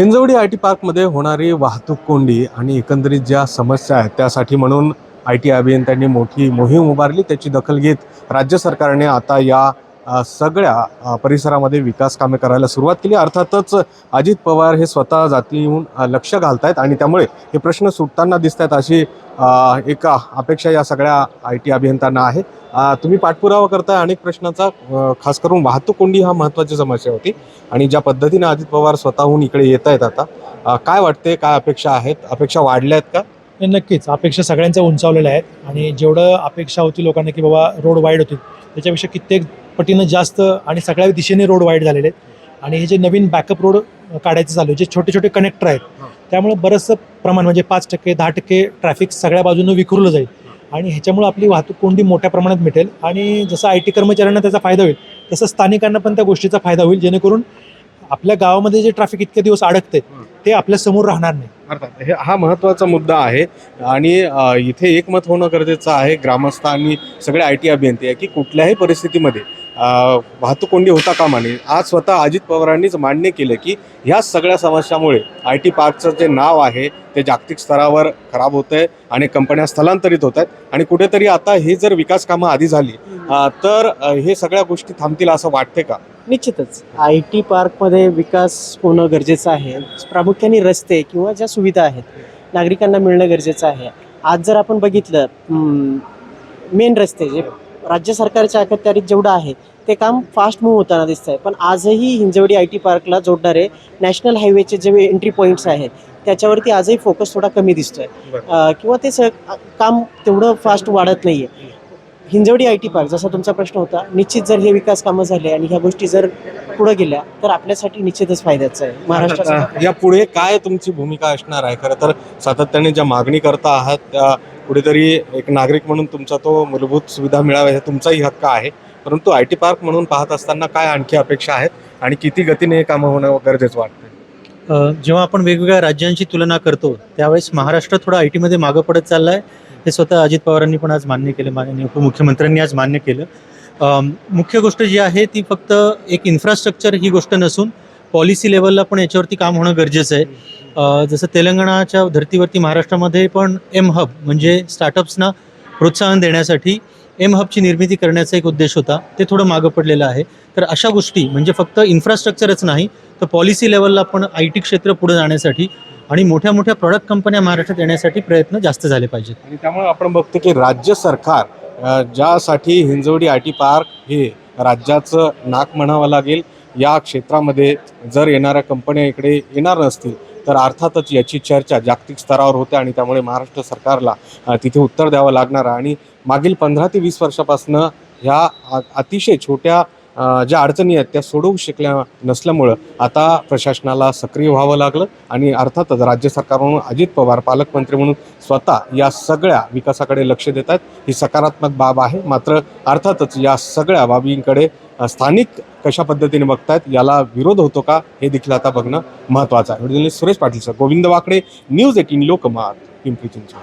Hinjawadi I T पार्कमध्ये होणारी वाहतूक कोंडी आणि एकंदरीत ज्या समस्या आहेत त्यासाठी म्हणून आय टी अभियंत्यांनी मोठी मोहीम उभारली. त्याची दखल घेत राज्य सरकारने आता या सगळ्या परिसरामध्ये विकास कामे करायला सुरुवात केली. अर्थातच अजित पवार हे स्वतः जातीहून लक्ष लक्ष आहेत आणि त्यामुळे हे प्रश्न सुटताना दिसत आहेत अशी एक अपेक्षा या सगळ्या आय टी अभियंत्यांना आहे. तुम्ही पाठपुरावा करताय अनेक प्रश्नांचा खास करून वाहतूक कोंडी हा महत्त्वाची समस्या होती आणि ज्या पद्धतीने अजित पवार स्वतःहून इकडे येत आहेत आता काय वाटते काय अपेक्षा आहेत? अपेक्षा वाढल्या आहेत का नक्कीच अपेक्षा सगळ्यांच्या उंचावलेल्या आहेत आणि जेवढं अपेक्षा होती लोकांना की बाबा रोड वाईड होतील त्याच्यापेक्षा कित्येक पटीनं जास्त आणि सगळ्या दिशेने रोड वाईड झालेले आहेत. आणि हे जे नवीन बॅकअप रोड काढायचं चालू आहे जे छोटे छोटे कनेक्टर आहेत त्यामुळे बरंचसं प्रमाण म्हणजे पाच टक्के दहा टक्के ट्रॅफिक सगळ्या बाजूनं विखुरलं जाईल. आणि ह्याच्यामुळे आपली वाहतूक कोंडी मोठ्या प्रमाणात मिटेल. आणि जसं आय टी कर्मचाऱ्यांना त्याचा फायदा होईल तसं स्थानिकांना पण त्या गोष्टीचा फायदा होईल जेणेकरून आपल्या गावामध्ये जे ट्रॅफिक इतके दिवस अडकते ते आपल्यासमोर राहणार नाही. अर्थात हे हा महत्त्वाचा मुद्दा आहे. आणि इथे एकमत होणं गरजेचं आहे. ग्रामस्थ आणि सगळे आय टी अभियंते आहे की कुठल्याही परिस्थितीमध्ये वाहतूक कोंडी होता कामा नये आज स्वतः अजित पवारांनीच मान्य केलं की ह्या सगळ्या समस्यामुळे आय टी पार्कचं जे नाव आहे ते जागतिक स्तरावर खराब होत आहे आणि कंपन्या स्थलांतरित होत आहेत. आणि कुठेतरी आता हे जर विकास कामं आधी झाली तर हे सगळ्या गोष्टी थांबतील असं वाटते का? निश्चितच. आय टी पार्कमध्ये विकास होणं गरजेचं आहे. प्रामुख्याने रस्ते किंवा ज्या सुविधा आहेत नागरिकांना मिळणं गरजेचं आहे. आज जर आपण बघितलं मेन रस्ते जे राज्य सरकारच्या अखत्यारीत जेवढं आहे ते काम फास्ट मूव्ह होताना दिसत आहे पण आजही हिंजवडी आय टी पार्कला जोडणारे नॅशनल हायवेचे जे एंट्री पॉईंट्स आहेत त्याच्यावरती आजही फोकस थोडा कमी दिसतोय. किंवा ते स काम तेवढं फास्ट वाढत नाहीये. हिंजवडी आय टी पार्क जसा तुमचा प्रश्न होता निश्चित जर हे विकास कामं झाले आणि ह्या गोष्टी जर पुढे गेल्या तर आपल्यासाठी निश्चितच फायद्याचं आहे. महाराष्ट्रासाठी अ, या पुढे काय तुमची भूमिका असणार आहे? खरं तर सातत्याने ज्या मागणी करता आहात त्या कुठेतरी एक नागरिक म्हणून तुमचा तो मूलभूत सुविधा मिळावा हे तुमचाही हक्क आहे. परंतु आय टी पार्क म्हणून पाहत असताना काय आणखी अपेक्षा आहेत आणि किती गतीने हे कामं होणं गरजेचं वाटतं जेव्हा आपण वेगवेगळ्या राज्यांची तुलना करतो त्यावेळेस महाराष्ट्र थोडं आय टीमध्ये मागं पडत चाललं आहे हे स्वतः अजित पवारांनी पण आज मान्य केलं माननीय उपमुख्यमंत्र्यांनी आज मान्य केलं. मुख्य गोष्ट जी आहे ती फक्त एक इन्फ्रास्ट्रक्चर ही गोष्ट नसून पॉलिसी लेवलला पण याच्यावरती काम होणं गरजेचं आहे. जसं तेलंगणाच्या धर्तीवरती महाराष्ट्रामध्ये पण एम हब म्हणजे स्टार्टअप्सना प्रोत्साहन देण्यासाठी एम हबची निर्मिती करण्याचा एक उद्देश होता. ते थोडं मागं पडलेलं आहे. तर अशा गोष्टी म्हणजे फक्त इन्फ्रास्ट्रक्चरच नाही तर पॉलिसी लेवलला पण आय टी क्षेत्र पुढे जाण्यासाठी आणि मोठ्या मोठ्या प्रॉडक्ट कंपन्या महाराष्ट्रात येण्यासाठी प्रयत्न जास्त झाले पाहिजेत. आणि त्यामुळे आपण बघतो की राज्य सरकार ज्यासाठी हिंजवडी आय टी पार्क हे राज्याचं नाक म्हणावं लागेल. या क्षेत्रामध्ये जर येणाऱ्या कंपन्या इकडे येणार नसतील तर अर्थातच याची चर्चा जागतिक स्तरावर होते आणि त्यामुळे महाराष्ट्र सरकारला तिथे उत्तर द्यावं लागणार आहे. आणि मागील पंधरा ते वीस वर्षापासनं ह्या अतिशय छोट्या ज्या अडचणी आहेत त्या सोडवू शकल्या नसल्यामुळं आता प्रशासनाला सक्रिय व्हावं लागलं आणि अर्थातच राज्य सरकारकडून अजित पवार पालकमंत्री म्हणून स्वतः या सगळ्या विकासाकडे लक्ष देत आहेत. ही सकारात्मक बाब आहे. मात्र अर्थातच या सगळ्या बाबींकडे स्थानिक कशा पद्धतीने बघतायत याला विरोध होतो का हे देखील आता बघणं महत्त्वाचं आहे. Suresh Patil sir Govind Wakde news eighteen Lokmat Pimpri Chinchwad.